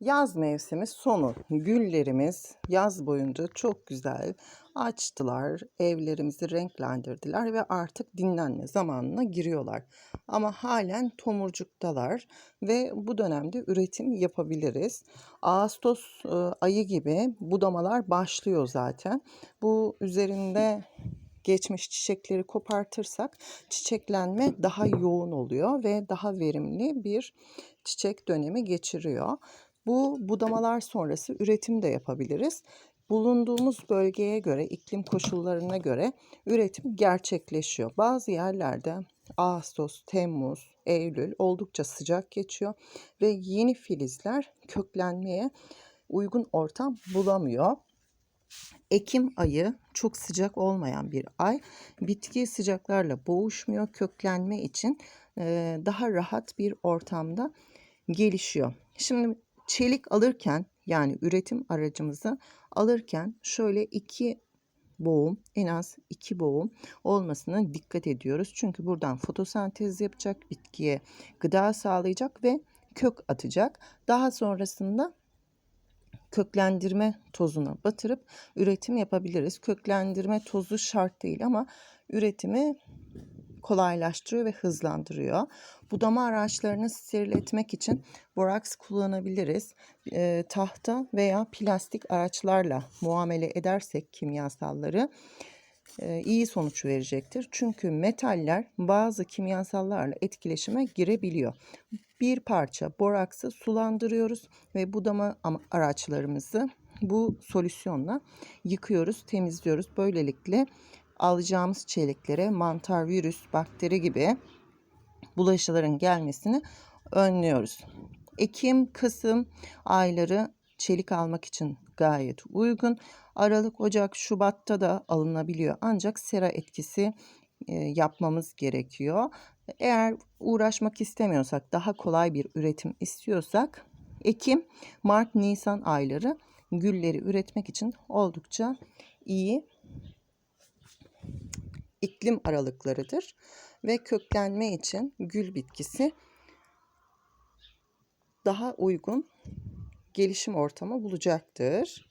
Yaz mevsimi sonu. Güllerimiz yaz boyunca çok güzel açtılar. Evlerimizi renklendirdiler ve artık dinlenme zamanına giriyorlar. Ama halen tomurcuktalar ve bu dönemde üretim yapabiliriz. Ağustos e, ayı gibi budamalar başlıyor zaten. Bu üzerinde geçmiş çiçekleri kopartırsak çiçeklenme daha yoğun oluyor ve daha verimli bir çiçek dönemi geçiriyor. Bu budamalar sonrası üretim de yapabiliriz. Bulunduğumuz bölgeye göre, iklim koşullarına göre üretim gerçekleşiyor. Bazı yerlerde Ağustos, Temmuz, Eylül oldukça sıcak geçiyor ve yeni filizler köklenmeye uygun ortam bulamıyor. Ekim ayı çok sıcak olmayan bir ay. Bitki sıcaklarla boğuşmuyor. Köklenme için daha rahat bir ortamda gelişiyor. Şimdi çelik alırken yani üretim aracımızı alırken şöyle iki boğum en az iki boğum olmasına dikkat ediyoruz. Çünkü buradan fotosentez yapacak, bitkiye gıda sağlayacak ve kök atacak. Daha sonrasında köklendirme tozuna batırıp üretim yapabiliriz. Köklendirme tozu şart değil ama üretimi kolaylaştırıyor ve hızlandırıyor. Budama araçlarını steril etmek için boraks kullanabiliriz. E, tahta veya plastik araçlarla muamele edersek kimyasalları e, iyi sonuç verecektir. Çünkü metaller bazı kimyasallarla etkileşime girebiliyor. Bir parça boraksı sulandırıyoruz ve budama araçlarımızı bu solüsyonla yıkıyoruz, temizliyoruz. Böylelikle alacağımız çeliklere mantar, virüs, bakteri gibi bulaşıların gelmesini önlüyoruz. Ekim, Kasım ayları çelik almak için gayet uygun. Aralık, Ocak, Şubat'ta da alınabiliyor. Ancak sera etkisi e, yapmamız gerekiyor. Eğer uğraşmak istemiyorsak, daha kolay bir üretim istiyorsak Ekim, Mart, Nisan ayları gülleri üretmek için oldukça iyi iklim aralıklarıdır ve köklenme için gül bitkisi daha uygun gelişim ortamı bulacaktır.